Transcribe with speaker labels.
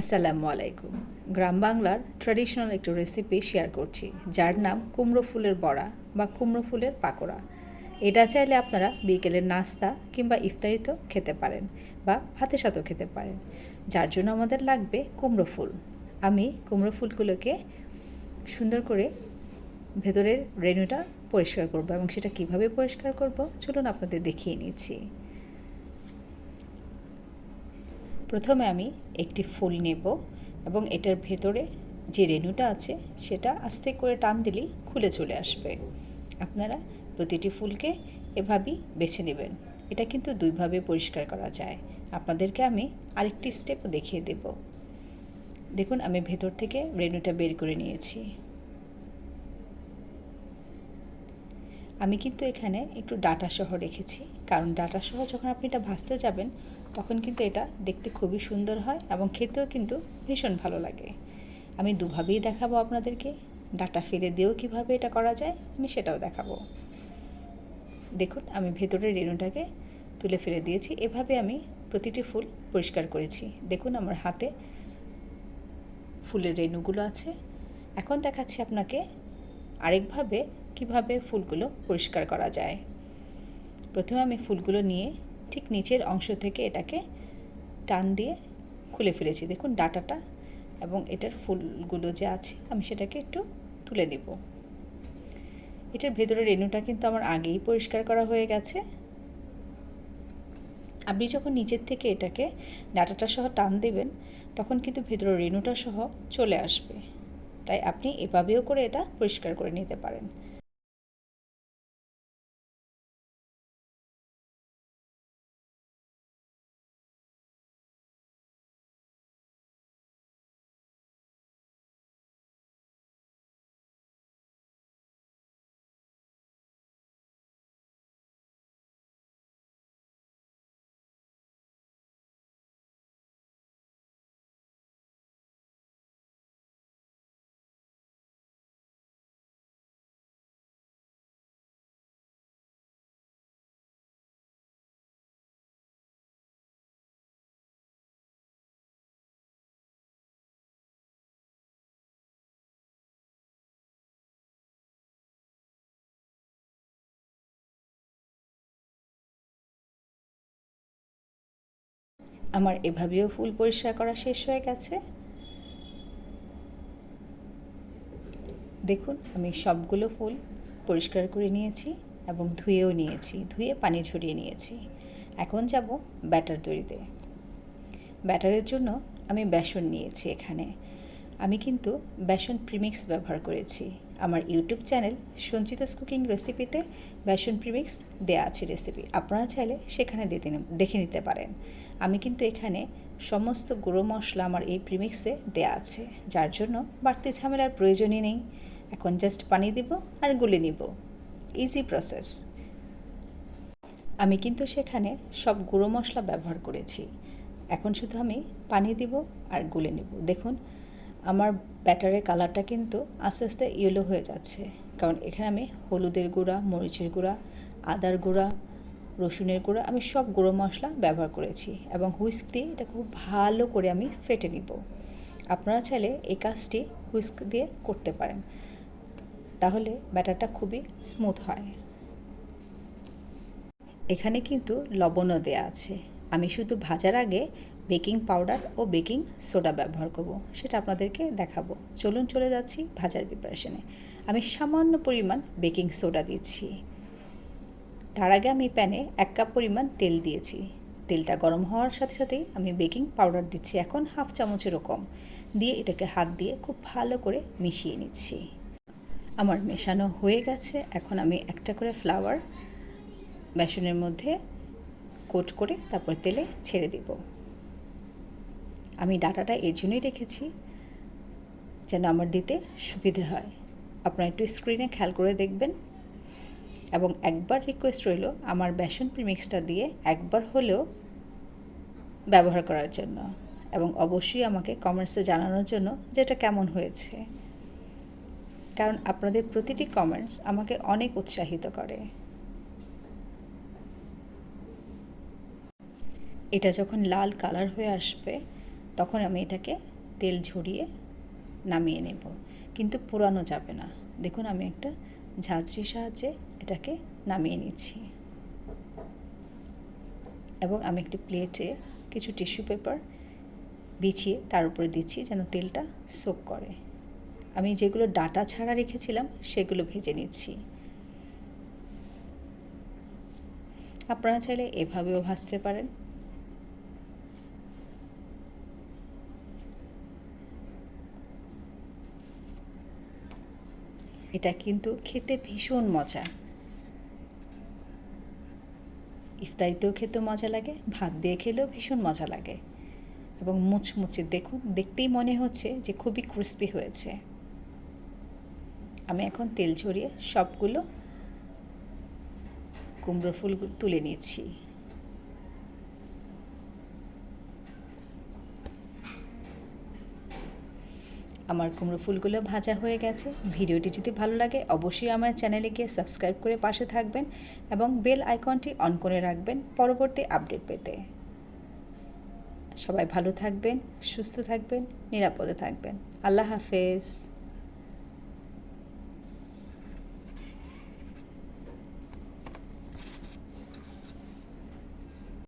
Speaker 1: আসসালামু আলাইকুম। গ্রাম বাংলার ট্র্যাডিশনাল একটি রেসিপি শেয়ার করছি, যার নাম কুমড়ো ফুলের বড়া বা কুমড়ো ফুলের পাকোড়া। এটা চাইলে আপনারা বিকেলের নাস্তা কিংবা ইফতারিতেও খেতে পারেন বা ভাতের সাথেও খেতে পারেন। যার জন্য আমাদের লাগবে কুমড়ো ফুল। আমি কুমড়ো ফুলগুলোকে সুন্দর করে ভেতরের রেণুটা পরিষ্কার করব এবং সেটা কীভাবে পরিষ্কার করব, চলুন আপনাদের দেখিয়ে নিচ্ছি। প্রথমে আমি একটি ফুল নেব এবং এটার ভেতরে যে রেণুটা আছে, সেটা আস্তে করে টান দিলেই খুলে চলে আসবে। আপনারা প্রতিটি ফুলকে এভাবেই বেছে নেবেন। এটা কিন্তু দুইভাবে পরিষ্কার করা যায়। আপনাদেরকে আমি আরেকটি স্টেপ দেখিয়ে দেব। দেখুন, আমি ভেতর থেকে রেণুটা বের করে নিয়েছি। আমি কিন্তু এখানে একটু ডাটা সহ রেখেছি। কারণ ডাটা সহ যখন আপনি এটা ভাজতে যাবেন তখন কিন্তু এটা দেখতে খুবই সুন্দর হয় এবং খেতেও কিন্তু ভীষণ ভালো লাগে। আমি দুভাবেই দেখাবো আপনাদেরকে, ডাটা ফেলে দিয়েও কীভাবে এটা করা যায়, আমি সেটাও দেখাবো। দেখুন, আমি ভেতরের রেণুটাকে তুলে ফেলে দিয়েছি, এভাবে আমি প্রতিটি ফুল পরিষ্কার করেছি। দেখুন, আমার হাতে ফুলের রেণুগুলো আছে। এখন দেখাচ্ছি আপনাকে আরেকভাবে কীভাবে ফুলগুলো পরিষ্কার করা যায়। প্রথমে আমি ফুলগুলো নিয়ে ঠিক নিচের অংশ থেকে এটাকে টান দিয়ে খুলে ফেলেছি। দেখুন ডাটাটা এবং এটার ফুলগুলো যে আছে, আমি সেটাকে একটু তুলে নেব। এটার ভেতরে রেণুটা কিন্তু আমার আগেই পরিষ্কার করা হয়ে গেছে। আপনি যখন নিচের থেকে এটাকে ডাটাটা সহ টান দেবেন, তখন কিন্তু ভেতরে রেণুটা সহ চলে আসবে। তাই আপনি এভাবেও করে এটা পরিষ্কার করে নিতে পারেন। আমার এভাবেও ফুল পরিষ্কার করা শেষ হয়ে গেছে। দেখুন, আমি সবগুলো ফুল পরিষ্কার করে নিয়েছি এবং ধুয়েও নিয়েছি, ধুয়ে পানি ঝরিয়ে নিয়েছি। এখন যাব ব্যাটার তৈরিতে। ব্যাটারের জন্য আমি বেসন নিয়েছি এখানে। আমি কিন্তু বেসন প্রিমিক্স ব্যবহার করেছি। আমার ইউটিউব চ্যানেল সঞ্চিতাস কুকিং রেসিপিতে বেসন প্রিমিক্স দেয়া আছে রেসিপি। আপনারা চাইলে সেখানে দেখে নিতে পারেন। আমি কিন্তু এখানে সমস্ত গুঁড়ো মশলা আমার এই প্রিমিক্সে দেয়া আছে, যার জন্য বাড়তি ঝামেলার প্রয়োজনই নেই। এখন জাস্ট পানি দিব আর গুলে নিব। Easy process. আমি কিন্তু সেখানে সব গুঁড়ো মশলা ব্যবহার করেছি। এখন শুধু আমি পানি দিব আর গুলে নেব। দেখুন আমার ব্যাটারের কালারটা কিন্তু আস্তে আস্তে ইয়েলো হয়ে যাচ্ছে। কারণ এখানে আমি হলুদের গুঁড়া, মরিচের গুঁড়া, আদার গুঁড়া, রসুনের গুঁড়া, আমি সব গুঁড়ো মশলা ব্যবহার করেছি এবং হুইস্ক দিয়ে এটা খুব ভালো করে আমি ফেটে নিব। আপনারা চাইলে এই কাজটি হুইস্ক দিয়ে করতে পারেন। তাহলে ব্যাটারটা খুবই স্মুথ হয়। এখানে কিন্তু লবণও দেয়া আছে। আমি শুধু ভাজার আগে বেকিং পাউডার ও বেকিং সোডা ব্যবহার করব, সেটা আপনাদেরকে দেখাবো। চলুন চলে যাচ্ছি ভাজার প্রিপারেশনে আমি সামান্য পরিমাণ বেকিং সোডা দিচ্ছি। তার আগে আমি প্যানে এক কাপ পরিমাণ তেল দিয়েছি। তেলটা গরম হওয়ার সাথে সাথেই আমি বেকিং পাউডার দিচ্ছি, এখন হাফ চামচ এরকম দিয়ে এটাকে হাত দিয়ে খুব ভালো করে মিশিয়ে নিচ্ছি। আমার মেশানো হয়ে গেছে, এখন আমি একটা করে ফ্লাওয়ার বেসনের মধ্যে কোট করে তারপর তেলে ছেড়ে দিব। আমি ডাটাটা এই জন্যই রেখেছি যেন আমার দিতে সুবিধে হয়। আপনারা একটু স্ক্রিনে খেয়াল করে দেখবেন। এবং একবার রিকোয়েস্ট রইল আমার বেসন প্রিমিক্সটা দিয়ে একবার হলেও ব্যবহার করার জন্য। এবং অবশ্যই আমাকে কমেন্টসে জানানোর জন্য যে এটা কেমন হয়েছে। কারণ আপনাদের প্রতিটি কমেন্টস আমাকে অনেক উৎসাহিত করে। এটা যখন লাল কালার হয়ে আসবে তখন আমি এটাকে তেল ঝরিয়ে নামিয়ে নেব। কিন্তু পোড়ানো যাবে না। দেখুন, আমি একটা ঝাঁঝরির সাহায্যে এটাকে নামিয়ে নিচ্ছি। এবং আমি একটি প্লেটে কিছু টিস্যু পেপার বিছিয়ে তার উপরে দিচ্ছি যেন তেলটা সোক করে। আমি যেগুলো ডাটা ছাড়া রেখেছিলাম, সেগুলো ভেজে নিচ্ছি। আপনারা চাইলে এভাবেও ভাজতে পারেন। এটা কিন্তু খেতে ভীষণ মজা। ইফতারিতেও খেতে মজা লাগে, ভাত দিয়ে খেলেও ভীষণ মজা লাগে। এবং মুচমুচে দেখুন, দেখতেই মনে হচ্ছে যে খুবই ক্রিস্পি হয়েছে। আমি এখন তেল ঝরিয়ে সবগুলো কুমড়ো ফুল তুলে নিচ্ছি। আমার কুমড়ো ফুলগুলো ভাজা হয়ে গেছে। ভিডিওটি যদি ভালো লাগে, অবশ্যই আমার চ্যানেলে গিয়ে সাবস্ক্রাইব করে পাশে থাকবেন এবং বেল আইকনটি অন করে রাখবেন পরবর্তী আপডেট পেতে। সবাই ভালো থাকবেন, সুস্থ থাকবেন, নিরাপদে থাকবেন। আল্লাহ হাফেজ।